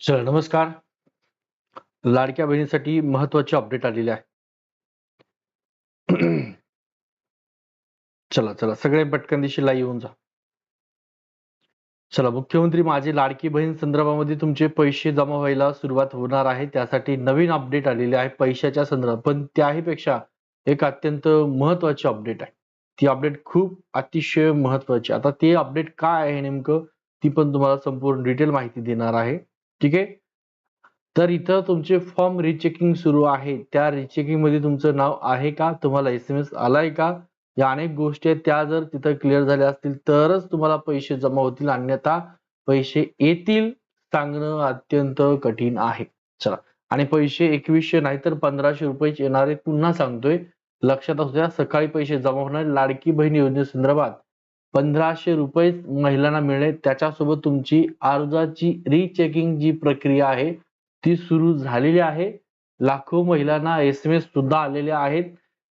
Sir नमस्कार. लाडक्या बहिणीसाठी महत्वाची अपडेट आलेली आहे. चला चला सगळे पटकन दिशी लाईव्ह येऊन जा. चला मुख्यमंत्री माझी लाडकी बहीण संदर्भामध्ये तुमचे पैसे जमा व्हायला सुरुवात होणार आहे. त्यासाठी नवीन अपडेट आलेली आहे पैशाच्या संदर्भात. पण त्याही पेक्षा एक अत्यंत महत्वाची अपडेट आहे. ती अपडेट खूप अतिशय महत्वाची आता ते अपडेट काय आहे नेमकं ती पण तुम्हाला संपूर्ण डिटेल माहिती देणार आहे. ठीक आहे? तर इथं तुमचे फॉर्म रिचेकिंग सुरू आहे. त्या रिचेकिंगमध्ये तुमचं नाव आहे का? तुम्हाला एस एम एस आलाय का? या अनेक गोष्टी आहेत. त्या जर तिथं क्लिअर झाल्या असतील तरच तुम्हाला पैसे जमा होतील. अन्यथा पैसे येतील सांगणं अत्यंत कठीण आहे. चला. आणि पैसे एकवीसशे नाही तर पंधराशे रुपये येणारे पुन्हा सांगतोय. लक्षात असू द्या सकाळी पैसे जमा होणार. लाडकी बहीण योजनेसंदर्भात पंधराशे रुपये महिलांना मिळणे त्याच्यासोबत तुमची अर्जाची रिचेकिंग जी प्रक्रिया आहे ती सुरू झालेली आहे. लाखो महिलांना एस एम एस सुद्धा आलेले आहेत.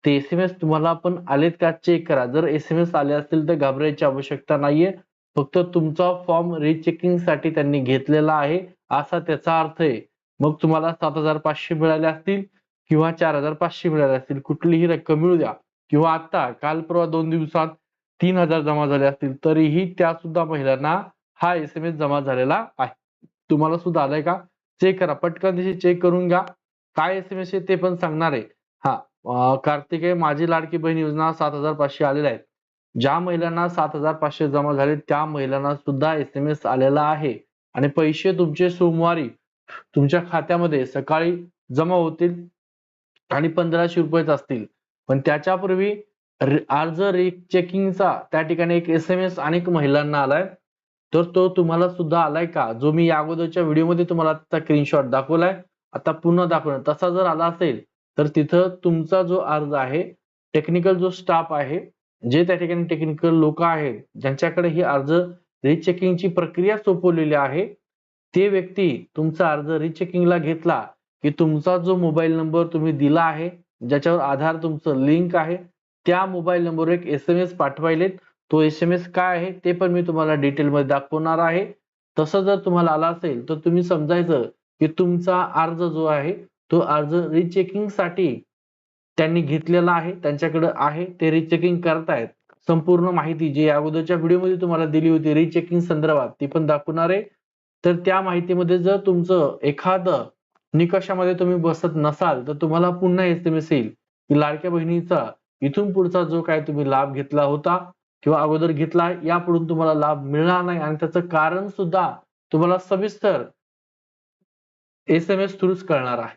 ते एस एम एस तुम्हाला पण आलेत का चेक करा. जर एस एम एस आले असतील तर घाबरायची आवश्यकता नाहीये. फक्त तुमचा फॉर्म रिचेकिंगसाठी त्यांनी घेतलेला आहे. असा त्याचा अर्थ आहे. मग तुम्हाला सात हजार पाचशे मिळाले असतील किंवा चार हजार पाचशे मिळाले असतील. कुठलीही रक्कम मिळू द्या. किंवा आता काल परवा दोन दिवसात तीन हजार जमा झाले असतील तरीही त्या सुद्धा महिलांना हा एस एम एस जमा झालेला आहे. तुम्हाला सुद्धा आलाय का? चेक करा. पटकन दिवशी चेक करून घ्या. काय एस एम एस आहे ते पण सांगणार आहे. हा कार्तिकेय माझी लाडकी बहीण योजना सात हजार पाचशे आलेल्या आहेत. ज्या महिलांना सात हजार पाचशे जमा झाले त्या महिलांना सुद्धा एस एम एस आलेला आहे. आणि पैसे तुमचे सोमवारी तुमच्या खात्यामध्ये सकाळी जमा होतील आणि पंधराशे रुपयेच असतील. पण त्याच्यापूर्वी अर्ज चेकिंगचा त्या ठिकाणी एक एस एम एस अनेक महिलांना आलाय तर तो तुम्हाला सुद्धा आलाय का? जो मी या अगोदरच्या व्हिडिओमध्ये तुम्हाला आता स्क्रीनशॉट दाखवलाय आता पुन्हा दाखवणार. तसा जर आला असेल तर तिथं तुमचा जो अर्ज आहे टेक्निकल जो स्टाफ आहे जे त्या ठिकाणी टेक्निकल लोक आहेत ज्यांच्याकडे ही अर्ज रिचेकिंगची प्रक्रिया सोपवलेली आहे ते व्यक्ती तुमचा अर्ज रिचेकिंगला घेतला की तुमचा जो मोबाईल नंबर तुम्ही दिला आहे ज्याच्यावर आधार तुमचं लिंक आहे त्या मोबाईल नंबरवर एक एस एम एस पाठवायलेत. तो एस एम एस काय आहे ते पण मी तुम्हाला डिटेलमध्ये दाखवणार आहे. तसं जर तुम्हाला आला असेल तर तुम्ही समजायचं की तुमचा अर्ज जो आहे तो अर्ज रिचेकिंगसाठी त्यांनी घेतलेला आहे त्यांच्याकडे आहे. ते रिचेकिंग करतायत. संपूर्ण माहिती जी अगोदरच्या व्हिडिओमध्ये तुम्हाला दिली होती रिचेकिंग संदर्भात ती पण दाखवणार आहे. तर त्या माहितीमध्ये जर तुमचं एखादं निकषामध्ये तुम्ही बसत नसाल तर तुम्हाला पुन्हा एस एम एस येईल. की लाडक्या बहिणीचा इथून पुढचा जो काय तुम्ही लाभ घेतला होता किंवा अगोदर घेतला यापुढून तुम्हाला लाभ मिळणार नाही. आणि त्याचं कारण सुद्धा तुम्हाला सविस्तर एस एम एस थ्रूच कळणार आहे.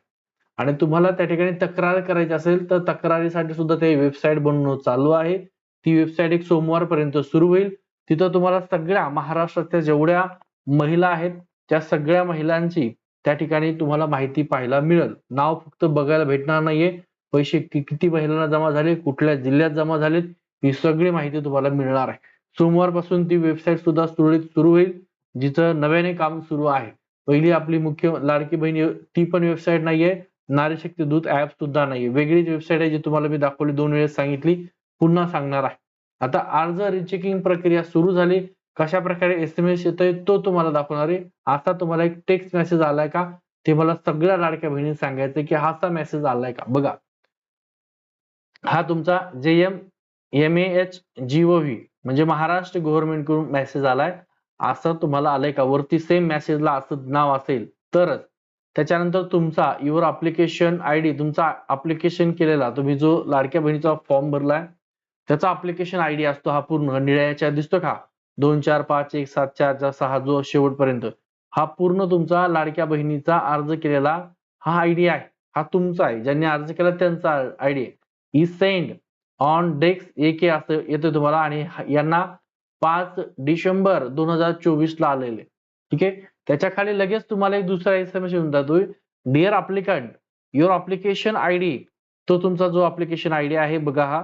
आणि तुम्हाला त्या ठिकाणी तक्रार करायची असेल तर तक्रारीसाठी सुद्धा ते वेबसाईट बनवणं चालू आहे. ती वेबसाईट एक सोमवारपर्यंत सुरू होईल. तिथं तुम्हाला सगळ्या महाराष्ट्रातल्या जेवढ्या महिला आहेत त्या सगळ्या महिलांची त्या ठिकाणी तुम्हाला माहिती पाहायला मिळेल. नाव फक्त बघायला भेटणार नाहीये. पैसे किती महिलांना जमा झाले कुठल्या जिल्ह्यात जमा झालेत ही सगळी माहिती तुम्हाला मिळणार आहे. सोमवारपासून ती वेबसाईट सुद्धा सुरळीत सुरू होईल जिथं नव्याने काम सुरू आहे. पहिली आपली मुख्य लाडकी बहीण ती पण वेबसाईट नाहीये नारी शक्ती दूत ऍप सुद्धा नाहीये. वेगळीच वेबसाईट आहे जी तुम्हाला मी दाखवली दोन वेळेस सांगितली पुन्हा सांगणार आहे. आता अर्ज रिचेकिंग प्रक्रिया सुरू झाली कशा प्रकारे एस एम एस येतोय तो तुम्हाला दाखवणार आहे. आता तुम्हाला एक टेक्स्ट मेसेज आलाय का ते मला सगळ्या लाडक्या बहिणी सांगायचं की हाचा मेसेज आलाय का? बघा. हा तुमचा J M M H G O V म्हणजे महाराष्ट्र गव्हर्नमेंटकडून मेसेज आलाय. असं तुम्हाला आलंय का? वरती सेम मेसेजला असं नाव असेल तरच. त्याच्यानंतर तुमचा युअर अप्लिकेशन आय डी तुमचा अप्लिकेशन केलेला तुम्ही जो लाडक्या बहिणीचा फॉर्म भरलाय त्याचा अप्लिकेशन आय डी असतो हा पूर्ण. निळ्याच्या दिसतो का? दोन चार पाच एक सात चार चार सहा जो शेवटपर्यंत. हा पूर्ण तुमचा लाडक्या बहिणीचा अर्ज केलेला हा आयडी आहे. हा तुमचा आहे. ज्यांनी अर्ज केला त्यांचा आयडी आहे. इसेंड सेंड ऑन डेस्क एके असं येतं तुम्हाला आणि यांना पाच डिसेंबर दोन हजार चोवीस ला आलेले. ठीक आहे? त्याच्याखाली लगेच तुम्हाला एक दुसरा एस एम एस येऊन जातोय. Dear applicant your application I D तो तुमचा जो अप्लिकेशन आय डी आहे बघा हा.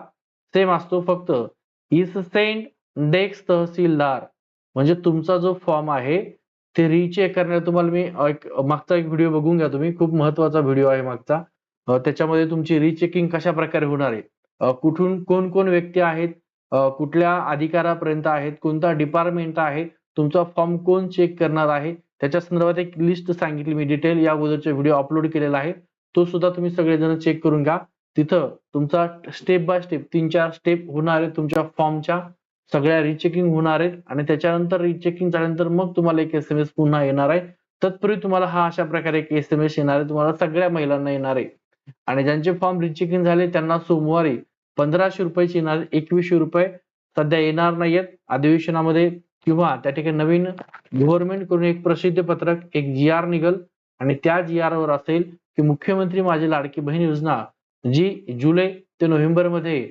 सेम असतो फक्त. इस सेंड डेक्स तहसीलदार म्हणजे तुमचा जो फॉर्म आहे ते रिचेक करण्यात तुम्हाला मी एक मागचा एक व्हिडिओ बघून घ्या तुम्ही. खूप महत्त्वाचा व्हिडिओ आहे मागचा. त्याच्यामध्ये तुमची रिचेकिंग कशा प्रकारे होणार आहे? कुठून कोण कोण व्यक्ती आहेत? कुठल्या अधिकारापर्यंत आहेत? कोणता डिपार्टमेंट आहे? तुमचा फॉर्म कोण चेक करणार आहे? त्याच्या संदर्भात एक लिस्ट सांगितली मी डिटेल या अगोदरचा व्हिडिओ अपलोड केलेला आहे. तो सुद्धा तुम्ही सगळेजण चेक करून घ्या. तिथं तुमचा स्टेप बाय स्टेप तीन चार स्टेप होणार आहेत तुमच्या फॉर्मच्या सगळ्या रिचेकिंग होणार आहेत आणि त्याच्यानंतर रिचेकिंग झाल्यानंतर मग तुम्हाला एक एस एम एस पुन्हा येणार आहे. तत्पूर्वी तुम्हाला हा अशा प्रकारे एक एस एम एस येणार आहे. तुम्हाला सगळ्या महिलांना येणार आहे. आणि ज्यांचे फॉर्म रिचेकिंग झाले त्यांना सोमवारी पंधराशे रुपयाची येणार एकवीसशे रुपये सध्या येणार नाहीयेत. अधिवेशनामध्ये किंवा त्या ठिकाणी नवीन गव्हर्नमेंटकडून एक प्रसिद्ध पत्रक एक जी आर निघल आणि त्या जी आर वर असेल की मुख्यमंत्री माझी लाडकी बहीण योजना जी जुलै ते नोव्हेंबरमध्ये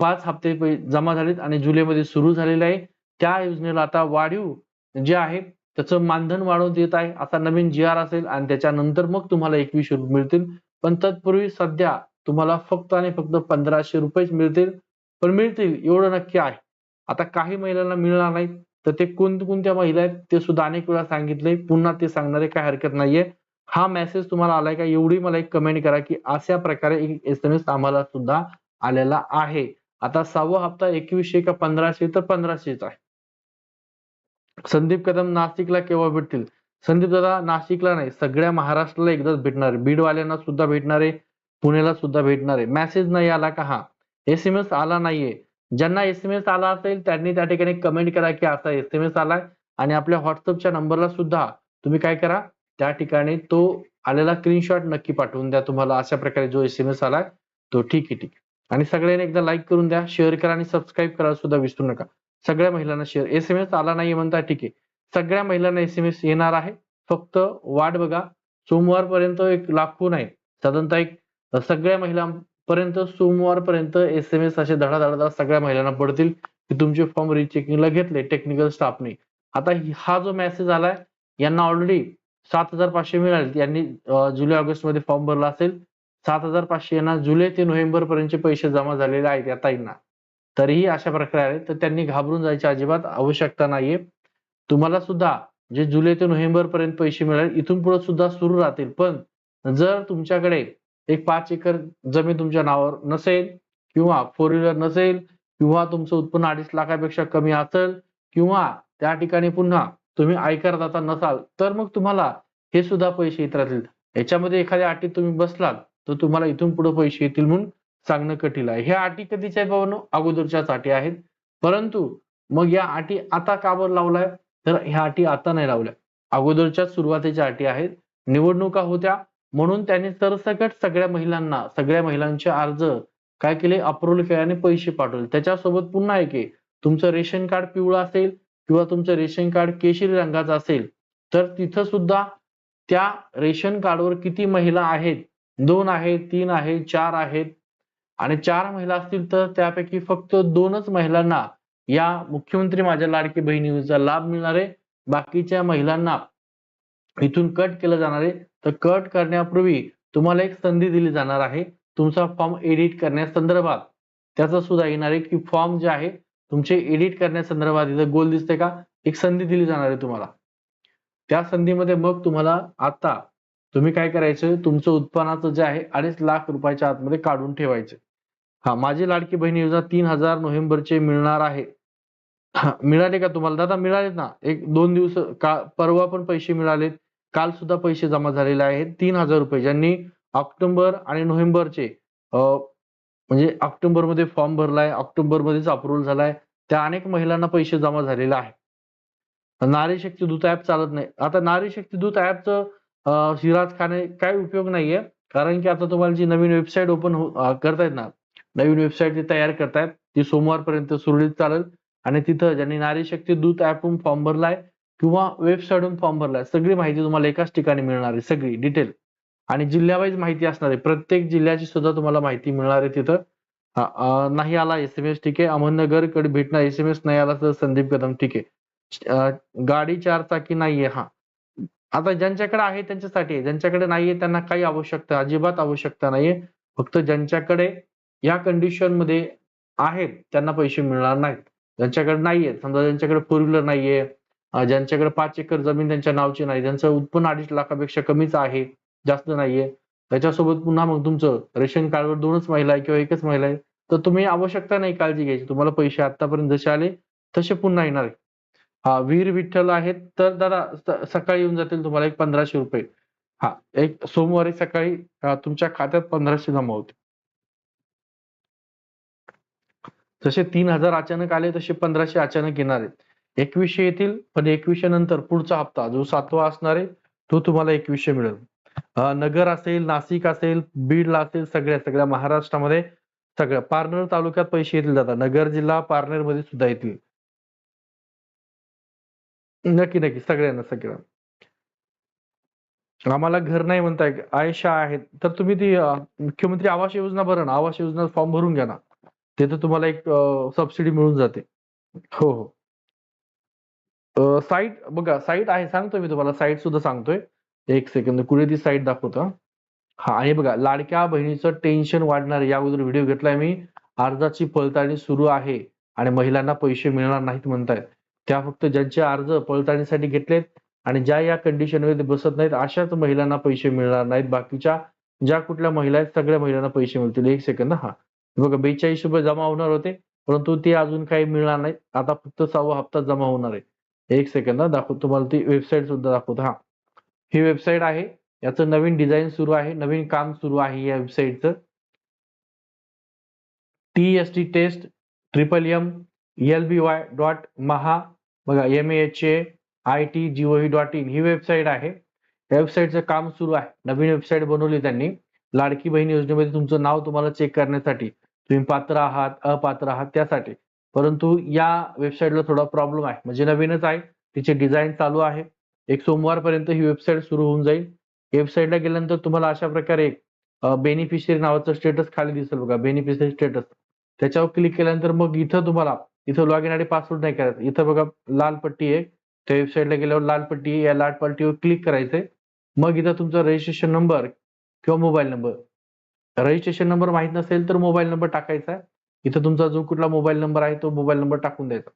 पाच हप्ते जमा झालेत आणि जुलैमध्ये सुरू झालेले आहे त्या योजनेला आता वाढीव जे आहे त्याचं मानधन वाढवून देत आहे आता नवीन जी आर असेल आणि त्याच्यानंतर मग तुम्हाला एकवीसशे रुपये मिळतील. पण तत्पूर्वी सध्या तुम्हाला फक्त आणि फक्त पंधराशे रुपयेच मिळतील पण मिळतील एवढं नक्की आहे. आता काही महिलांना मिळणार नाही तर ते कोणत्या महिला आहेत ते सुद्धा अनेक वेळा सांगितले पुन्हा ते सांगणारे काय हरकत नाहीये. हा मेसेज तुम्हाला आलाय का एवढी मला एक कमेंट करा की अशा प्रकारे एक एस एम एस आम्हाला सुद्धा आलेला आहे. आता सहावा हप्ता एकवीसशे का पंधराशे? तर पंधराशेच आहे. संदीप कदम नाशिकला केव्हा भेटतील? संदीप दादा नाशिकला नाही सगळ्या महाराष्ट्राला एकदाच भेटणार बीडवाल्यांना सुद्धा भेटणार आहे पुण्याला सुद्धा भेटणार आहे. मेसेज नाही आला का? हा. एस एम एस आला नाहीये. ज्यांना एस एम एस आला असेल त्यांनी त्या ठिकाणी कमेंट करा की असा एस एम एस आलाय. आणि आपल्या व्हॉट्सअपच्या नंबरला सुद्धा तुम्ही काय करा त्या ठिकाणी तो आलेला स्क्रीनशॉट नक्की पाठवून द्या तुम्हाला. अशा प्रकारे जो एस एम एस आलाय तो ठीक आहे ठीक आहे. आणि सगळ्यांनी एकदा लाईक करून द्या शेअर करा आणि सबस्क्राईब करायला सुद्धा विसरू नका. सगळ्या महिलांना शेअर एस एम एस आला नाही म्हणता ठीक आहे. सगळ्या महिलांना एस एम एस येणार आहे. फक्त वाट बघा. सोमवारपर्यंत एक लाखो नाही. साधारणतः एक सगळ्या महिलांपर्यंत सोमवारपर्यंत एस एम एस असे धडा धडा सगळ्या महिलांना पडतील की तुमचे फॉर्म रिचेकिंगला घेतले टेक्निकल स्टाफने आता हा जो मेसेज आलाय यांना ऑलरेडी सात हजार पाचशे मिळाले यांनी जुलै ऑगस्टमध्ये फॉर्म भरला असेल. सात हजार पाचशे यांना जुलै ते नोव्हेंबर पर्यंतचे पैसे जमा झालेले आहेत या ताईंना. तरीही अशा प्रकारे आले तर त्यांनी घाबरून जायची अजिबात आवश्यकता नाहीये. तुम्हाला सुद्धा जे जुलै ते नोव्हेंबर पर्यंत पैसे मिळेल इथून पुढे सुद्धा सुरू राहतील. पण जर तुमच्याकडे एक पाच एकर जमीन तुमच्या नावावर नसेल किंवा फोर व्हीलर नसेल किंवा तुमचं उत्पन्न अडीच लाखापेक्षा कमी असेल किंवा त्या ठिकाणी पुन्हा तुम्ही आयकरदाता नसाल तर मग तुम्हाला हे सुद्धा पैसे येत राहतील. याच्यामध्ये एखाद्या अटीत तुम्ही बसलात तर तुम्हाला इथून पुढे पैसे येतील म्हणून सांगणं कठीण आहे. ह्या अटी कधीच्या आहेत बाबांनो अगोदरच्याच अटी आहेत. परंतु मग या अटी आता काबर लावलाय? तर ह्या अटी आता नाही लावल्या. अगोदरच्या सुरुवातीच्या अटी आहेत. निवडणुका होत्या. म्हणून त्यांनी सरसकट सगळ्या महिलांना सगळ्या महिलांचे अर्ज काय केले? अप्रूव्हल केल्याने पैसे पाठवले. त्याच्यासोबत पुन्हा एक आहे. तुमचं रेशन कार्ड पिवळं असेल किंवा तुमचं रेशन कार्ड केशरी रंगाचं असेल तर तिथं सुद्धा त्या रेशन कार्डवर किती महिला आहेत? दोन आहेत तीन आहेत चार आहेत. आणि चार महिला असतील तर त्यापैकी फक्त दोनच महिलांना या मुख्यमंत्री माझ्या लाडकी बहीण योजनेचा लाभ मिळणार आहे बाकीच्या महिलांना इथून कट केलं जाणार. आहे तर कट करण्यापूर्वी तुम्हाला एक संधी दिली जाणार आहे. तुमचा फॉर्म एडिट करण्यासंदर्भात त्याचा सुद्धा येणार आहे की फॉर्म जे आहे तुमचे एडिट करण्यासंदर्भात इथं गोल दिसते का? एक संधी दिली जाणार आहे तुम्हाला. त्या संधीमध्ये मग तुम्हाला आता तुम्ही काय करायचं? तुमचं उत्पन्नाचं जे आहे अडीच लाख रुपयाच्या आतमध्ये काढून ठेवायचे. हा माझी लाडकी बहीण योजना तीन हजार नोव्हेंबरचे मिळणार आहे. हा, मिळाले का तुम्हाला? दादा मिळालेत ना? एक दोन दिवस का परवा पण पैसे मिळालेत. काल सुद्धा पैसे जमा झालेले आहेत. तीन हजार रुपये. ज्यांनी ऑक्टोबर आणि नोव्हेंबरचे म्हणजे ऑक्टोबरमध्ये फॉर्म भरलाय ऑक्टोबर मध्येच अप्रुव्हल झालाय त्या अनेक महिलांना पैसे जमा झालेले आहे नारी शक्ती दूत ऍप चालत नाही. आता नारी शक्ती दूत ऍपचं सिराज खाने काय उपयोग नाहीये. कारण की आता तुम्हाला जी नवीन वेबसाईट ओपन हो, करतायत ना नवीन वेबसाईट ती तयार करतायत. ती सोमवारपर्यंत सुरळीत चालेल. आणि तिथं ज्यांनी नारी शक्ती दूत ऍपहून फॉर्म भरलाय किंवा वेबसाईटहून फॉर्म भरलाय सगळी माहिती तुम्हाला एकाच ठिकाणी मिळणार आहे सगळी डिटेल आणि जिल्ह्यावाईज माहिती असणार आहे प्रत्येक जिल्ह्याची सुद्धा तुम्हाला माहिती मिळणार आहे तिथं. नाही आला एस एम एस ठीक आहे अहमदनगरकडे भेटणार एस एम एस नाही आला तर संदीप कदम ठीक. आहे गाडी चार चाकी नाहीये हा. आता ज्यांच्याकडे आहे त्यांच्यासाठी आहे ज्यांच्याकडे नाहीये त्यांना काही आवश्यकता अजिबात आवश्यकता नाहीये. फक्त ज्यांच्याकडे या कंडिशनमध्ये आहेत त्यांना पैसे मिळणार नाहीत. ज्यांच्याकडे नाहीये समजा ज्यांच्याकडे फोर व्हीलर नाहीये ज्यांच्याकडे पाच एकर जमीन त्यांच्या नावची नाही ज्यांचं उत्पन्न अडीच लाखापेक्षा कमीच आहे जास्त नाहीये त्याच्यासोबत पुन्हा मग तुमचं रेशन कार्डवर दोनच महिला आहे किंवा एकच महिला आहे तर तुम्ही आवश्यकता नाही काळजी घ्यायची. तुम्हाला पैसे आतापर्यंत जसे आले तसे पुन्हा येणार आहे हा वीर विठ्ठल आहेत तर दादा सकाळी येऊन जातील तुम्हाला एक पंधराशे रुपये. हा एक सोमवारी सकाळी तुमच्या खात्यात पंधराशे जमा होते जसे तीन हजार अचानक आले तसे पंधराशे अचानक येणार आहेत. एकवीसशे येतील पण एकवीसशे नंतर पुढचा हप्ता जो सातवा असणार आहे तो तुम्हाला एकवीसशे मिळेल. नगर असेल नाशिक असेल बीडला असेल सगळ्या सगळ्या महाराष्ट्रामध्ये सगळ्या पारनेर तालुक्यात पैसे येतील जातात नगर जिल्हा पारनेरमध्ये सुद्धा येतील. नक्की नक्की सगळ्यांना सगळ्यांना. आम्हाला घर नाही म्हणताय आयशा आहेत. तर तुम्ही ती मुख्यमंत्री आवास योजना भरा ना. आवास योजना फॉर्म भरून घ्या ना. तिथे तुम्हाला एक सबसिडी मिळून जाते. हो हो. साईट बघा साईट आहे सांगतो मी तुम्हाला साईट सुद्धा सांगतोय. एक सेकंद कुठे ती साईट दाखवतो हा. आणि बघा लाडक्या बहिणीचं टेन्शन वाढणार या अगोदर व्हिडिओ घेतलाय मी. अर्जाची पडताळणी सुरू आहे आणि महिलांना पैसे मिळणार नाहीत म्हणतायत. त्या फक्त ज्यांचे अर्ज पडताळणीसाठी घेतलेत आणि ज्या या कंडिशनमध्ये बसत नाहीत अशाच महिलांना पैसे मिळणार नाहीत. बाकीच्या ज्या कुठल्या महिला आहेत सगळ्या महिलांना पैसे मिळतील. एक सेकंद हा. बघा बेचाळीस रुपये जमा होणार होते परंतु ते अजून काही मिळणार नाही आता फक्त सहावा हप्ता जमा होणार आहे. एक सेकंद दाखवतो तुम्हाला. ती वेबसाईट सुद्धा दाखवतो हा. ही वेबसाईट आहे. याचं नवीन डिझाईन सुरू आहे. नवीन काम सुरू आहे या वेबसाईटचं T S T test triple M L B Y dot Maha बघा M H A I T gov dot in he website आहे. या वेबसाईटचं काम सुरू आहे. नवीन वेबसाईट बनवली त्यांनी. लाडकी बहीण योजनेमध्ये तुमचं नाव तुम्हाला चेक करण्यासाठी. तुम्ही पात्र आहात अपात्र आहात त्यासाठी. परंतु या वेबसाईटला थोडा प्रॉब्लेम आहे. म्हणजे नवीनच आहे. तिचे डिझाईन चालू आहे. एक सोमवारपर्यंत ही वेबसाईट सुरू होऊन जाईल. वेबसाईटला गेल्यानंतर तुम्हाला अशा प्रकारे एक बेनिफिशियरी नावाचं स्टेटस खाली दिसेल बघा. बेनिफिशियरी स्टेटस त्याच्यावर क्लिक केल्यानंतर मग इथं तुम्हाला इथं लॉग इन आणि पासवर्ड नाही करायचं. इथं बघा लाल पट्टी आहे. त्या वेबसाईटला गेल्यावर लाल पट्टी या लाल पट्टीवर क्लिक करायचंय. मग इथं तुमचा रजिस्ट्रेशन नंबर किंवा मोबाईल नंबर रजिस्ट्रेशन नंबर माहीत नसेल तर मोबाईल नंबर टाकायचा आहे. इथं तुमचा जो कुठला मोबाईल नंबर आहे तो मोबाईल नंबर टाकून द्यायचा.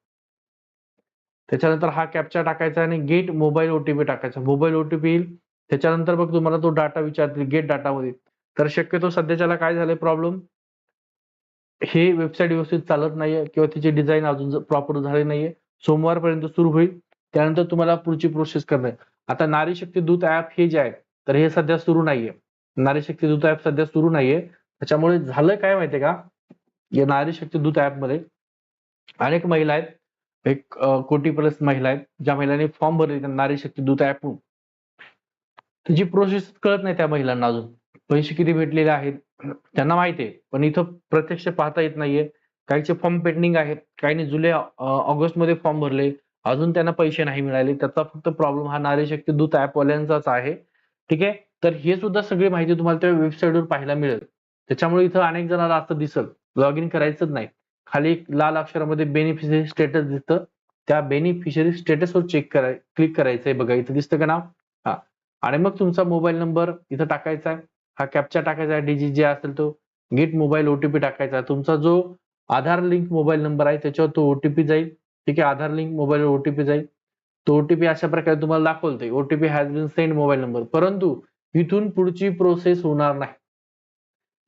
त्याच्यानंतर हा कॅप्चा टाकायचा आणि गेट मोबाईल ओटीपी टाकायचा. मोबाईल ओटीपी येईल. त्याच्यानंतर मग तुम्हाला तो डाटा विचारतील गेट डाटामध्ये तर शक्यतो सध्याच्याला काय झालंय प्रॉब्लेम हे वेबसाईट व्यवस्थित चालत नाहीये किंवा तिचे डिझाईन अजून प्रॉपर झाले नाहीये. सोमवारपर्यंत सुरू होईल. त्यानंतर तुम्हाला पुढची प्रोसेस करणार आता नारी शक्ती दूत ऍप हे जे आहे तर हे सध्या सुरू नाहीये. नारी शक्ती दूत ऍप सध्या सुरू नाहीये. त्याच्यामुळे झालं काय माहितीये का? या नारी शक्ती दूत ऍपमध्ये अनेक महिला आहेत. एक कोटी प्लस महिला आहेत. ज्या महिलांनी फॉर्म भरले नारी शक्ती दूत ऍप त्याची प्रोसेस कळत नाही त्या महिलांना अजून. पैसे किती भेटलेले आहेत? त्यांना माहिती आहे पण इथं प्रत्यक्ष पाहता येत नाहीये. काहीचे फॉर्म पेंडिंग आहेत. काहींनी जुलै ऑगस्टमध्ये फॉर्म भरले. अजून त्यांना पैसे नाही मिळाले. त्याचा फक्त प्रॉब्लेम हा नारी शक्ती दूत ऍप वाल्यांचाच आहे. ठीक आहे? तर हे सुद्धा सगळी माहिती तुम्हाला त्या वेबसाईटवर पाहायला मिळेल. त्याच्यामुळे इथं अनेक जणांना असं दिसल लॉग इन करायचंच नाही. खाली एक लाल अक्षरामध्ये बेनिफिशरी स्टेटस दिसतं. त्या बेनिफिशरी स्टेटसवर चेक कराय क्लिक करायचंय बघा. इथं दिसतं का नाव? हा. आणि मग तुमचा मोबाईल नंबर इथं टाकायचा आहे. हा कॅप्चा टाकायचा आहे. डिजिट जे असेल तो. गेट मोबाईल ओटीपी टाकायचा आहे. तुमचा जो आधार लिंक मोबाईल नंबर आहे त्याच्यावर तो ओटीपी जाईल. ठीक आहे? आधार लिंक मोबाईलवर ओटीपी जाईल. तो ओटीपी अशा प्रकारे तुम्हाला दाखवतोय. OTP has been send mobile number परंतु इथून पुढची प्रोसेस होणार नाही.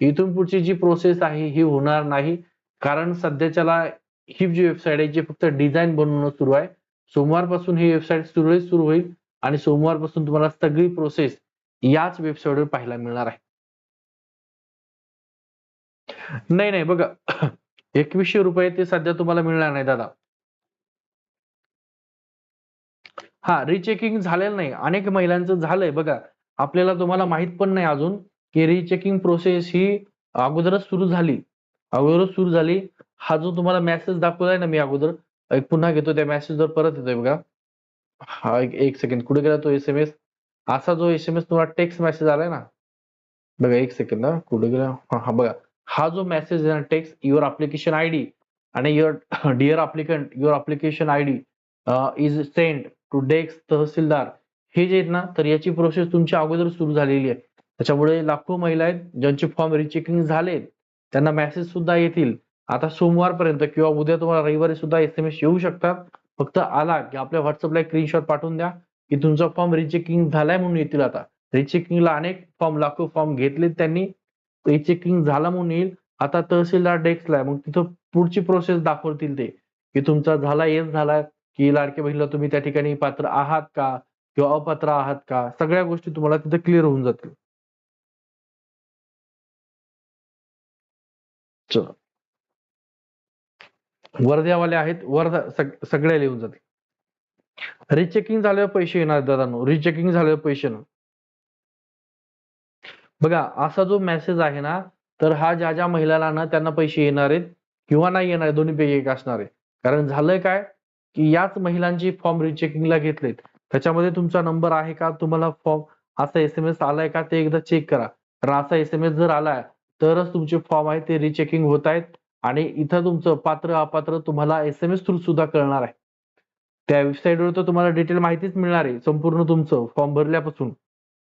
इथून पुढची जी प्रोसेस आहे ही होणार नाही. कारण सध्याच्याला ही जी वेबसाईट आहे जी फक्त डिझाईन बनवणं सुरू आहे सोमवारपासून ही वेबसाईट सुरळीत सुरू होईल आणि सोमवारपासून तुम्हाला सगळी प्रोसेस याच वेबसाईटवर पाहायला मिळणार आहे. नाही नाही बघा एकवीसशे रुपये ते सध्या तुम्हाला मिळणार नाही दादा. हा रिचेकिंग झालेलं नाही. अनेक महिलांचं झालंय बघा. आपल्याला तुम्हाला माहीत पण नाही अजून की रिचेकिंग प्रोसेस ही अगोदरच सुरू झाली. अगोदरच सुरू झाली. हा जो तुम्हाला मेसेज दाखवलाय ना मी अगोदर एक पुन्हा घेतो त्या मेसेजवर परत येतोय बघा. हा एक सेकंड कुठे गेला तो एस एम एस असा जो एस एम एस तुम्हाला टेक्स्ट मेसेज आलाय ना. बघा एक सेकंद कुठे गेला? हा हा बघा. हा जो मेसेज आहे ना text your application I D आणि your dear applicant your application I D is send to desk tehsildar. हे जे आहेत ना तर याची प्रोसेस तुमच्या अगोदर सुरू झालेली आहे. त्याच्यामुळे लाखो महिला आहेत ज्यांचे फॉर्म रिचेकिंग झालेत त्यांना मेसेज सुद्धा येतील. आता सोमवारपर्यंत किंवा उद्या तुम्हाला रविवारी सुद्धा एस एम एस येऊ शकतात. फक्त आला की आपल्या व्हॉट्सअपला स्क्रीनशॉट पाठवून द्या की तुमचा फॉर्म रिचेकिंग झालाय म्हणून येतील आता. रिचेकिंगला अनेक फॉर्म लाखो फॉर्म घेतलेत त्यांनी. रिचेकिंग झाला म्हणून येईल. आता तहसीलदार डेस्कला आहे. मग तिथं पुढची प्रोसेस दाखवतील ते की तुमचा झाला येस झाला की लाडक्या बहिणीला तुम्ही त्या ठिकाणी पात्र आहात का? किंवा अपात्र आहात का सगळ्या गोष्टी तुम्हाला तिथे क्लिअर होऊन जातील. चला. वर्ध्यावाले आहेत वर्धा सग- सगळ्या लिहून जातील. रिचेकिंग झाल्यावर पैसे येणार दादांनो रिचेकिंग झाल्यावर पैसे ना बघा असा जो मेसेज आहे ना तर हा ज्या ज्या महिलांना ना त्यांना पैसे येणार आहेत किंवा नाही येणार दोन्हीपैकी एक असणार आहे. कारण झालंय काय की याच महिलांची फॉर्म रिचेकिंगला घेतलेत. त्याच्यामध्ये तुमचा नंबर आहे का? तुम्हाला फॉर्म असा एस एम एस आलाय का ते एकदा चेक करा. कारण असा एस एम एस जर आलाय तरच तुमचे फॉर्म आहे ते रिचेकिंग होत आहेत आणि इथं तुमचं पात्र अपात्र तुम्हाला एस एम एस थ्रू सुद्धा कळणार आहे. त्या वेबसाईटवर तर तुम्हाला डिटेल माहितीच मिळणार आहे संपूर्ण तुमचं फॉर्म भरल्यापासून.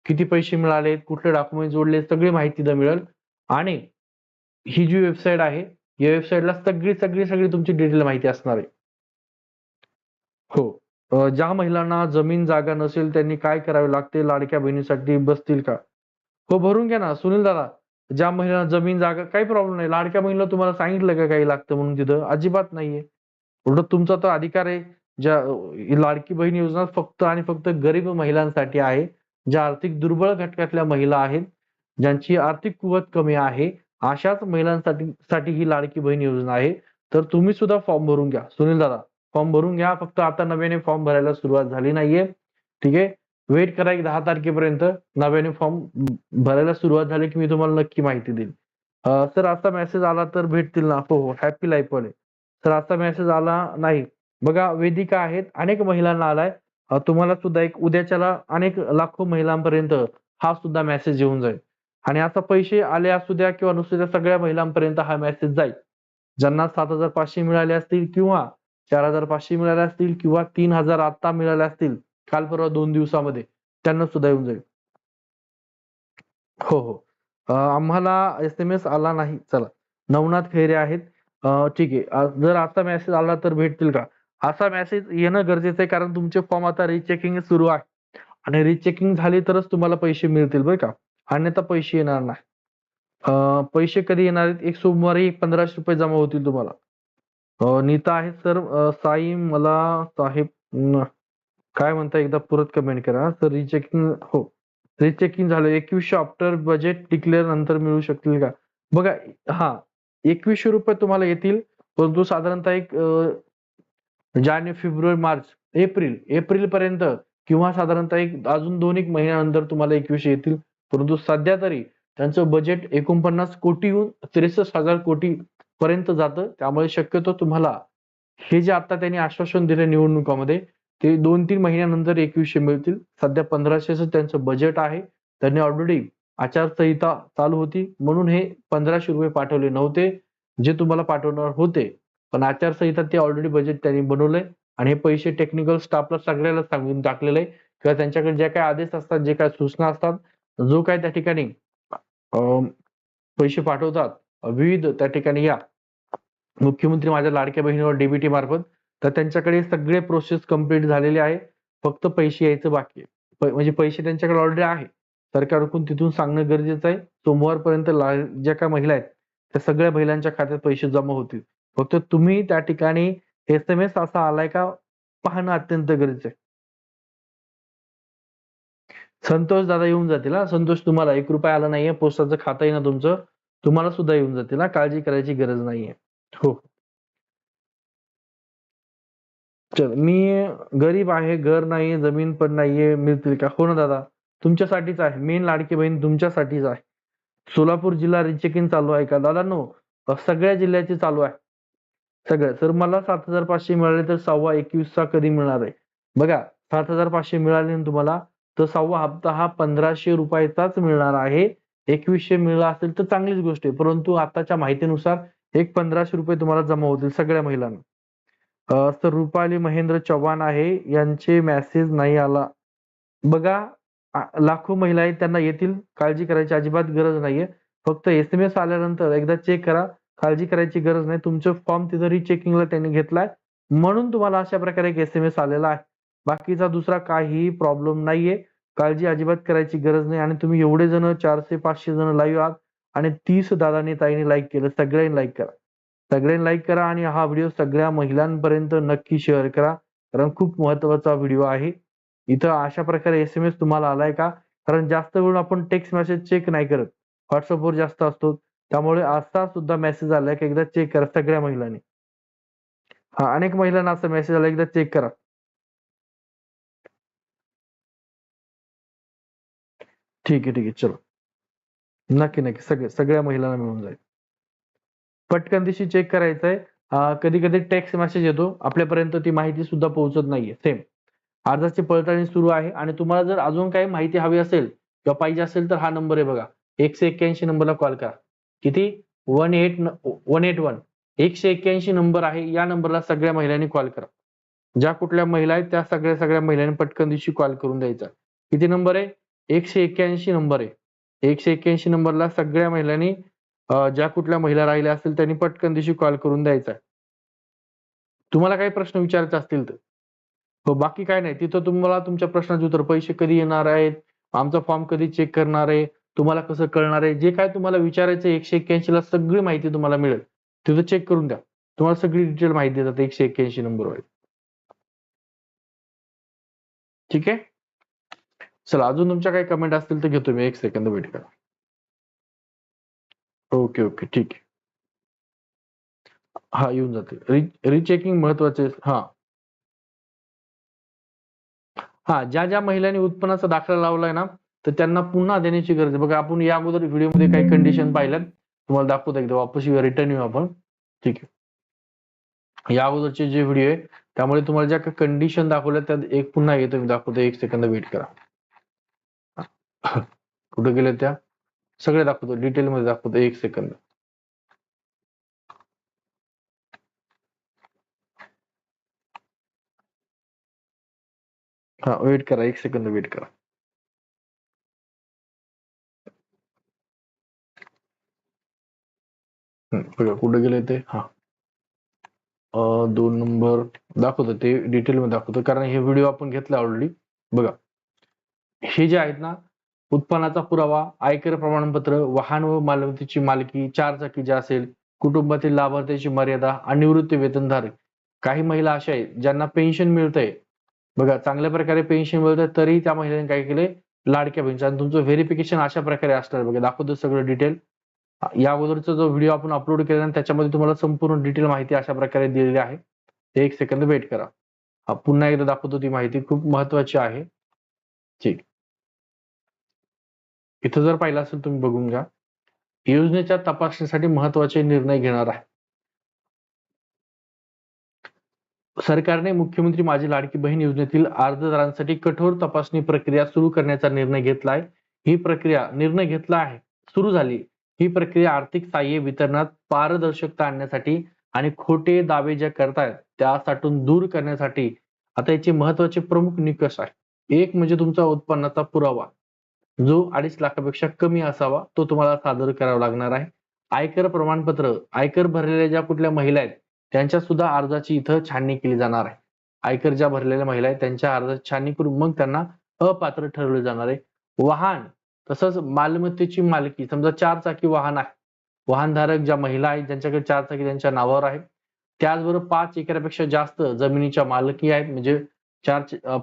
किती पैसे मिळाले कुठले डॉक्युमेंट जोडले सगळी माहिती मिळेल. आणि ही जी वेबसाईट आहे या वेबसाईटला सगळी सगळी सगळी तुमची डिटेल माहिती असणार आहे. हो. ज्या महिलांना जमीन जागा नसेल त्यांनी काय करावे लागते? लाडक्या बहिणीसाठी बसतील का? हो भरून घ्या ना. सुनील दादा ज्या महिलांना जमीन जागा काही प्रॉब्लेम नाही. लाडक्या बहिणीला तुम्हाला सांगितलं का काही लागतं म्हणून तिथं? अजिबात नाहीये. उलट तुमचा तर अधिकार आहे. ज्या लाडकी बहीण योजना फक्त आणि फक्त गरीब महिलांसाठी आहे. ज्या आर्थिक दुर्बळ घटकातल्या महिला आहेत ज्यांची आर्थिक कुवत कमी आहे अशाच महिलांसाठी साठी ही लाडकी बहीण योजना आहे. तर तुम्ही सुद्धा फॉर्म भरून घ्या. सुनील दादा फॉर्म भरून घ्या. फक्त आता नव्याने फॉर्म भरायला सुरुवात झाली नाहीये. ठीक आहे? वेट करा एक दहा तारखेपर्यंत. नव्याने फॉर्म भरायला सुरुवात झाली की मी तुम्हाला नक्की माहिती देईन. सर आता मेसेज आला तर भेटतील ना? हो हो. हॅपी लाईफ वाले. सर आता मेसेज आला नाही. बघा वेदिका आहेत. अनेक महिलांना आलाय. तुम्हाला सुद्धा एक उद्याच्याला अनेक लाखो महिलांपर्यंत हा सुद्धा मेसेज येऊन जाईल. आणि आता पैसे आले असू द्या किंवा नुसत्या सगळ्या महिलांपर्यंत हा मेसेज जाईल. ज्यांना सात हजार पाचशे मिळाले असतील किंवा चार हजार पाचशे मिळाले असतील किंवा तीन हजार आता मिळाले असतील काल परवा दोन दिवसामध्ये त्यांना सुद्धा येऊन जाईल. हो हो. आम्हाला एस एम एस आला नाही. चला. नवनाथ खैरे आहेत. ठीक आहे. जर आता मेसेज आला तर भेटतील का? असा मेसेज येणं गरजेचं आहे कारण तुमचे फॉर्म आता रिचेकिंग सुरू आहे. आणि रिचेकिंग झाली तरच तुम्हाला पैसे मिळतील बरं का? अन्यथा पैसे येणार नाही. पैसे कधी येणार आहेत? एक सोमवारी पंधराशे रुपये जमा होतील तुम्हाला. नीता आहे सर. साई मला साहेब काय म्हणता एकदा परत कमेंट करा. सर रिचेकिंग हो. रिचेकिंग झालं. एकवीसशे आफ्टर बजेट डिक्लेअर नंतर मिळू शकतील का? बघा हा एकवीसशे रुपये तुम्हाला येतील परंतु साधारणतः एक जानेवारी फेब्रुवारी मार्च एप्रिल एप्रिल पर्यंत किंवा साधारणतः एक अजून दोन एक महिन्यानंतर तुम्हाला एकवीसशे येतील. परंतु सध्या तरी त्यांचं बजेट एकोणपन्नास कोटीहून त्रेसष्ट हजार कोटी पर्यंत जातं. त्यामुळे शक्यतो तुम्हाला हे जे आता त्यांनी आश्वासन दिले निवडणुकामध्ये ते दोन तीन महिन्यानंतर एकवीसशे मिळतील. सध्या पंधराशेच त्यांचं बजेट आहे. त्यांनी ऑलरेडी आचारसंहिता चालू होती. म्हणून हे पंधराशे रुपये पाठवले नव्हते जे तुम्हाला पाठवणार होते. पण आचारसंहिता ते ऑलरेडी बजेट त्यांनी बनवलंय. आणि हे पैसे टेक्निकल स्टाफला सगळ्याला सांगून टाकलेले आहे. किंवा त्यांच्याकडे जे काही आदेश असतात जे काही सूचना असतात जो काय त्या ठिकाणी पैसे पाठवतात विविध त्या ठिकाणी या मुख्यमंत्री माझ्या लाडक्या बहिणीवर डीबीटी मार्फत. तर त्यांच्याकडे सगळे प्रोसेस कंप्लीट झालेले आहे. फक्त पैसे यायचं बाकी आहे. म्हणजे पैसे त्यांच्याकडे ऑलरेडी आहे. सरकारकडून तिथून सांगणं गरजेचं आहे. सोमवारपर्यंत ज्या काही महिला आहेत त्या सगळ्या महिलांच्या खात्यात पैसे जमा होतील. फक्त तुम्ही त्या ठिकाणी एस एम एस असा आलाय का? पाहणं अत्यंत गरजेचं आहे. संतोष दादा येऊन जातील हा. संतोष तुम्हाला एक रुपया आला नाहीये. पोस्टाचं खातं आहे ना तुमचं. तुम्हाला सुद्धा येऊन जातील ना काळजी करायची गरज नाहीये. हो. चल मी गरीब आहे घर नाहीये जमीन पण नाहीये मिळतील का? हो ना दादा. तुमच्यासाठीच आहे. मेन लाडकी बहीण तुमच्यासाठीच आहे. सोलापूर जिल्हा रिचेकिंग चालू आहे का? दादा नो सगळ्या जिल्ह्याची चालू आहे. सगळं. तर मला सात हजार पाचशे मिळाले तर सव्वा एकवीसचा कधी मिळणार आहे? बघा सात हजार पाचशे मिळाले ना तुम्हाला तर सव्वा हप्ता हा पंधराशे रुपयाचाच मिळणार आहे. एकवीसशे मिळाला असेल तर चांगलीच गोष्ट आहे. परंतु आताच्या माहितीनुसार एक पंधराशे रुपये तुम्हाला जमा होतील सगळ्या महिलांना. तर रुपाली महेंद्र चव्हाण आहे यांचे मेसेज नाही आला. बघा लाखो महिला आहेत त्यांना येतील काळजी करायची अजिबात गरज नाहीये. फक्त एस एम एस आल्यानंतर एकदा चेक करा काळजी करायची गरज नाही. तुमचं फॉर्म तिथं रिचेकिंगला त्यांनी घेतलाय. म्हणून तुम्हाला अशा प्रकारे एक एस एम एस आलेला आहे. बाकीचा दुसरा काहीही प्रॉब्लेम नाहीये. काळजी अजिबात करायची गरज नाही. आणि तुम्ही एवढे जण चारशे पाचशे जण लाईव्ह आहात आणि तीस दादानी ताईने लाईक केलं. सगळ्यांनी लाईक करा. सगळ्यांनी लाईक करा आणि हा व्हिडिओ सगळ्या महिलांपर्यंत नक्की शेअर करा. कारण खूप महत्त्वाचा व्हिडिओ आहे. इथं अशा प्रकारे एस एम एस तुम्हाला आलाय का? कारण जास्त वेळ आपण टेक्स्ट मेसेज चेक नाही करत. व्हॉट्सअपवर जास्त असतो. त्यामुळे असा सुद्धा मेसेज आलाय की एकदा चेक करा सगळ्या महिलांनी. हा अनेक महिलांना असा मेसेज आला एकदा चेक करा. ठीक आहे ठीक आहे. चलो. नक्की नक्की. सगळ्या सगळ्या महिलांना मिळून जाईल. पटकन दिवशी चेक करायचंय. कधी कधी टेक्स्ट मेसेज येतो. आपल्यापर्यंत ती माहिती सुद्धा पोहोचत नाहीये. सेम अर्जाची पडताळणी सुरू आहे आणि तुम्हाला जर अजून काही माहिती हवी असेल किंवा पाहिजे असेल तर हा नंबर आहे बघा. एकशे एक्क्याऐंशी नंबरला कॉल करा. किती? One eight one eight one. एकशे एक्क्याऐंशी नंबर आहे. या नंबरला सगळ्या महिलांनी कॉल करा. ज्या कुठल्या महिला आहेत त्या सगळ्या सगळ्या महिलांनी पटकन दिवशी कॉल करून द्यायचा. किती नंबर आहे? एकशे एक्क्याऐंशी नंबर आहे. एकशे एक्क्याऐंशी नंबरला सगळ्या महिलांनी ज्या कुठल्या महिला राहिल्या असतील त्यांनी पटकन दिवशी कॉल करून द्यायचा. तुम्हाला काही प्रश्न विचारायचे असतील तर. हो बाकी काय नाही. तिथं तुम्हाला तुमच्या प्रश्नाचे उत्तर पैसे कधी येणार आहेत? आमचा फॉर्म कधी चेक करणार आहे? तुम्हाला कसं कळणार आहे? जे काय तुम्हाला विचारायचं एकशे एक्क्याऐंशी ला सगळी माहिती तुम्हाला मिळेल. तिथं चेक करून द्या. तुम्हाला सगळी डिटेल माहिती देतात एकशे एक्क्याऐंशी नंबरवर ठीक आहे? चला अजून तुमच्या काही कमेंट असतील तर घेतो मी एक सेकंद वेट करा. ओके ओके ठीक आहे. हा येऊन जाते रिचेकिंग महत्त्वाचे हा. हा ज्या ज्या महिलांनी उत्पन्नाचा दाखला लावलाय ना तर त्यांना पुन्हा देण्याची गरज आहे. बघा आपण या अगोदर व्हिडिओमध्ये काही कंडिशन पाहिल्यात. तुम्हाला दाखवतो एकदा वापस रिटर्न येऊ आपण. ठीक आहे. या अगोदरचे जे व्हिडिओ आहे त्यामुळे तुम्हाला ज्या काही कंडिशन दाखवल्या त्यात एक पुन्हा येतो मी दाखवतो एक सेकंद वेट करा. कुठे गेल्या त्या? सगळे दाखवतो डिटेल मध्ये दाखवतो एक सेकंद हा वेट करा एक सेकंद वेट करा. बघा कुठे गेले ते? हा. दोन नंबर दाखवतो ते डिटेल मध्ये दाखवतो कारण हे व्हिडिओ आपण घेतला ऑलरेडी बघा. हे जे आहेत ना उत्पन्नाचा पुरावा आयकर प्रमाणपत्र वाहन व मालमत्तेची मालकी चार चाकी असेल कुटुंबातील लाभार्थ्याची मर्यादा आणि निवृत्ती वेतनधारक. काही महिला अशा आहेत ज्यांना पेन्शन मिळतंय. बघा चांगल्या प्रकारे पेन्शन मिळतंय तरी त्या महिलांनी काय केले लाडक्या बहिणीचं. आणि तुमचं व्हेरिफिकेशन अशा प्रकारे असणार. बघा दाखवतो सगळं डिटेल या अगोदरचा जो व्हिडिओ आपण अपलोड केला त्याच्यामध्ये तुम्हाला संपूर्ण डिटेल माहिती अशा प्रकारे दिलेली आहे. एक सेकंद वेट करा. पुन्हा एकदा दाखवतो ती माहिती. खूप महत्वाची आहे. ठीक. इथं जर पाहिलं असेल तुम्ही बघून घ्या. योजनेच्या तपासणीसाठी महत्त्वाचे निर्णय घेणार आहे. सरकारने मुख्यमंत्री माझी लाडकी बहीण योजनेतील अर्जदारांसाठी कठोर तपासणी प्रक्रिया सुरू करण्याचा निर्णय घेतला आहे ही प्रक्रिया निर्णय घेतला आहे. सुरू झाली. ही प्रक्रिया आर्थिक साह्य वितरणात पारदर्शकता आणण्यासाठी आणि खोटे दावे जे करतायत त्यासाठून दूर करण्यासाठी आता याचे महत्त्वाचे प्रमुख निकष आहे. एक म्हणजे तुमचा उत्पन्नाचा पुरावा. जो अडीच लाखापेक्षा कमी असावा तो तुम्हाला सादर करावा लागणार आहे. आयकर प्रमाणपत्र आयकर भरलेल्या ज्या कुठल्या महिला आहेत त्यांच्या सुद्धा अर्जाची इथं छाननी केली जाणार आहे. आयकर ज्या भरलेल्या महिला आहेत त्यांच्या अर्जाची छाननी करून मग त्यांना अपात्र ठरवले जाणार आहे. वाहन तसंच मालमत्तेची मालकी समजा चार चाकी वाहन आहे. वाहनधारक ज्या महिला आहेत ज्यांच्याकडे चार चाकी त्यांच्या नावावर आहे. त्याचबरोबर पाच एकरापेक्षा जास्त जमिनीच्या मालकी आहेत म्हणजे चार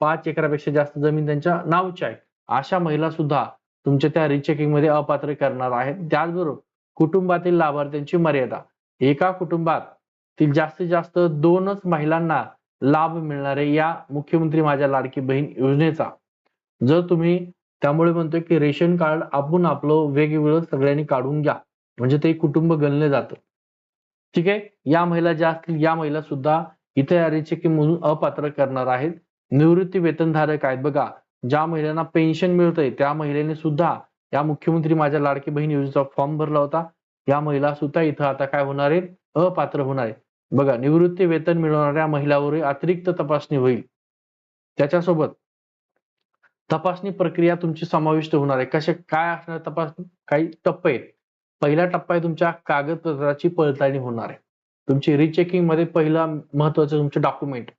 पाच एकरापेक्षा जास्त जमीन त्यांच्या नावची आहे अशा महिला सुद्धा तुमच्या त्या रिचेकिंगमध्ये अपात्र करणार आहेत. त्याचबरोबर कुटुंबातील लाभार्थ्यांची मर्यादा. एका कुटुंबात जास्तीत जास्त दोनच महिलांना लाभ मिळणार आहे या मुख्यमंत्री माझ्या लाडकी बहीण योजनेचा. जर तुम्ही त्यामुळे म्हणतोय की रेशन कार्ड आपण आपलं वेगवेगळं सगळ्यांनी काढून घ्या. म्हणजे ते कुटुंब गणले जातं. ठीक आहे? या महिला ज्या असतील या महिला सुद्धा इथे या रिचेकिंग म्हणून अपात्र करणार आहेत. निवृत्ती वेतनधारक आहेत बघा. ज्या महिलांना पेन्शन मिळतंय त्या महिलेने सुद्धा या मुख्यमंत्री माझ्या लाडकी बहीण योजनेचा फॉर्म भरला होता. या महिला सुद्धा इथं आता काय होणार आहेत? अपात्र होणार आहे बघा निवृत्ती वेतन मिळवणाऱ्या महिलावर अतिरिक्त तपासणी होईल. त्याच्यासोबत तपासणी प्रक्रिया तुमची समाविष्ट होणार आहे. कसे काय असणार तपासणी? काही टप्पे आहेत. पहिला टप्पा आहे तुमच्या कागदपत्राची पडताळणी होणार आहे. तुमची रिचेकिंगमध्ये पहिला महत्वाचं तुमचे डॉक्युमेंट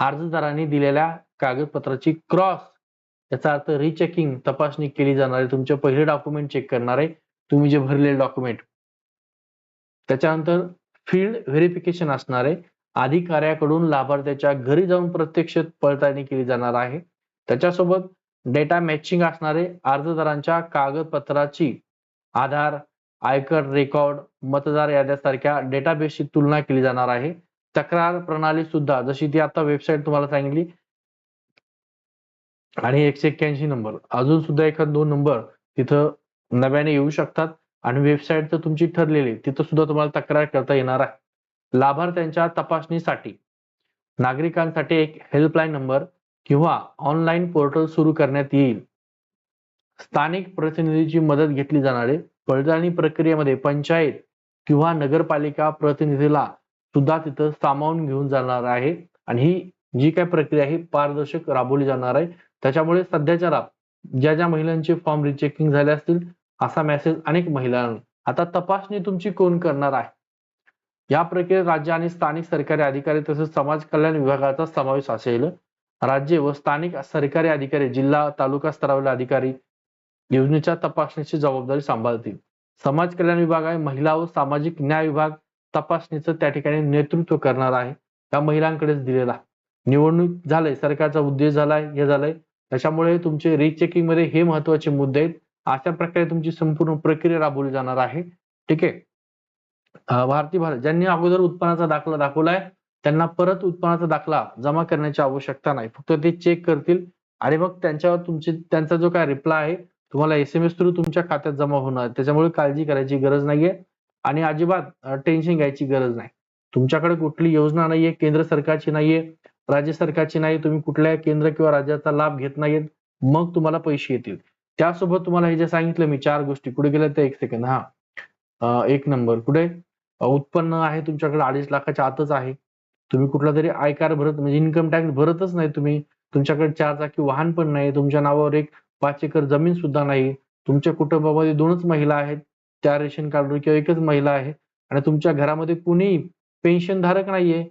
अर्जदारांनी दिलेल्या कागदपत्राची क्रॉस याचा अर्थ रिचेकिंग तपासणी केली जाणार आहे तुमचे पहिले डॉक्युमेंट चेक करणार आहे. तुम्ही जे भरलेले डॉक्युमेंट त्याच्यानंतर फील्ड व्हेरिफिकेशन असणार आहे. अधिकाऱ्याकडून लाभार्थ्याच्या घरी जाऊन प्रत्यक्ष पडताळणी केली जाणार आहे. त्याच्यासोबत डेटा मॅचिंग असणारे अर्जदारांच्या कागदपत्राची आधार आयकर रेकॉर्ड मतदार याद्यासारख्या डेटाबेसची तुलना केली जाणार आहे. तक्रार प्रणाली सुद्धा जशी ती आता वेबसाईट तुम्हाला सांगितली आणि एकशे एक्क्याऐंशी नंबर. अजून सुद्धा एखाद दोन नंबर तिथं नव्याने येऊ शकतात आणि वेबसाईट तर तुमची ठरलेली तिथं सुद्धा तुम्हाला तक्रार करता येणार आहे. लाभार्थ्यांच्या तपासणीसाठी नागरिकांसाठी एक हेल्पलाईन नंबर किंवा ऑनलाईन पोर्टल सुरू करण्यात येईल. स्थानिक प्रतिनिधीची मदत घेतली जाणारे पडताळणी प्रक्रियेमध्ये पंचायत किंवा नगरपालिका प्रतिनिधीला सुद्धा तिथं सामावून घेऊन जाणार आहे. आणि ही जी काय प्रक्रिया आहे पारदर्शक राबवली जाणार आहे. त्याच्यामुळे सध्याच्या राब ज्या ज्या महिलांचे फॉर्म रिचेकिंग झाले असतील असा मेसेज अनेक महिलांना आता तपासणी तुमची कोण करणार आहे? या प्रक्रियेत राज्य आणि स्थानिक सरकारी अधिकारी तसेच समाज कल्याण विभागाचा समावेश असेल. राज्य व स्थानिक सरकारी अधिकारी जिल्हा तालुका स्तरावरील अधिकारी योजनेच्या तपासणीची जबाबदारी सांभाळतील. समाज कल्याण विभाग आहे महिला व सामाजिक न्याय विभाग तपासणीचं त्या ठिकाणी नेतृत्व करणार आहे. त्या महिलांकडेच दिलेला निवडणूक झालंय सरकारचा उद्देश झालाय हे झालंय. त्याच्यामुळे तुमचे रिचेकिंगमध्ये हे महत्त्वाचे मुद्दे आहेत. अशा प्रकारे तुमची संपूर्ण प्रक्रिया राबवली जाणार आहे. ठीक आहे? भारतीय भारत ज्यांनी अगोदर उत्पन्नाचा दाखला दाखवलाय त्यांना परत उत्पन्नाचा दाखला जमा करण्याची आवश्यकता नाही. फक्त ते चेक करतील. आणि मग त्यांच्यावर तुमचे त्यांचा जो काय रिप्लाय आहे तुम्हाला एस एम एस थ्रू तुमच्या खात्यात जमा होणार. त्याच्यामुळे काळजी करायची गरज नाहीये. आणि अजिबात टेन्शन घ्यायची गरज नाही. तुमच्याकडे कुठली योजना नाहीये केंद्र सरकारची नाहीये. राज्य सरकारची नाही तुम्ही कुठल्या केंद्र किंवा राज्याचा लाभ घेत नाहीत मग तुम्हाला पैसे येतील. त्यासोबत तुम्हाला हे जे सांगितलं मी चार गोष्टी. कुठे गेल्या त्या एक सेकंद हा. एक नंबर कुठे? उत्पन्न आहे तुमच्याकडे अडीच लाखाच्या आतच आहे. तुम्ही कुठला तरी आयकार भरत म्हणजे इन्कम टॅक्स भरतच नाही तुम्ही. तुमच्याकडे चार चाकी वाहन पण नाही तुमच्या नावावर एक पाच एकर जमीन सुद्धा नाही. तुमच्या कुटुंबामध्ये दोनच महिला आहेत. त्या रेशन कार्डवर किंवा एकच महिला आहे. आणि तुमच्या घरामध्ये कुणीही पेन्शन धारक नाहीये.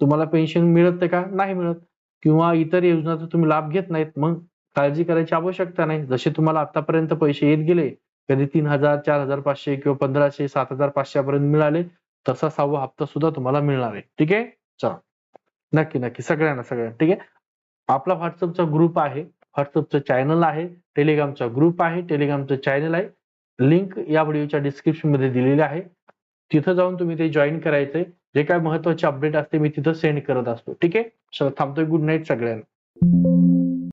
तुम्हाला पेन्शन मिळत का? नाही मिळत. किंवा इतर योजनाचा तुम्ही लाभ घेत नाहीत मग काळजी करायची आवश्यकता नाही. जसे तुम्हाला आतापर्यंत पैसे येत गेले कधी तीन हजार चार हजार पाचशे किंवा पंधराशे सात हजार पाचशे पर्यंत मिळाले तसा सहावा हप्ता सुद्धा तुम्हाला मिळणार आहे. ठीक आहे? चला. नक्की नक्की. सगळ्यांना सगळ्यांना. ठीक आहे? आपला व्हॉट्सअपचा ग्रुप आहे. व्हॉट्सअपचं चॅनल आहे. टेलिग्रामचा ग्रुप आहे. टेलिग्रामचं चॅनल आहे. लिंक या व्हिडिओच्या डिस्क्रिप्शनमध्ये दिलेली आहे. तिथं जाऊन तुम्ही ते जॉईन करायचंय. जे काय महत्त्वाचे अपडेट असते मी तिथं सेंड करत असतो. ठीक आहे? थांबतोय. गुड नाईट सगळ्यांना.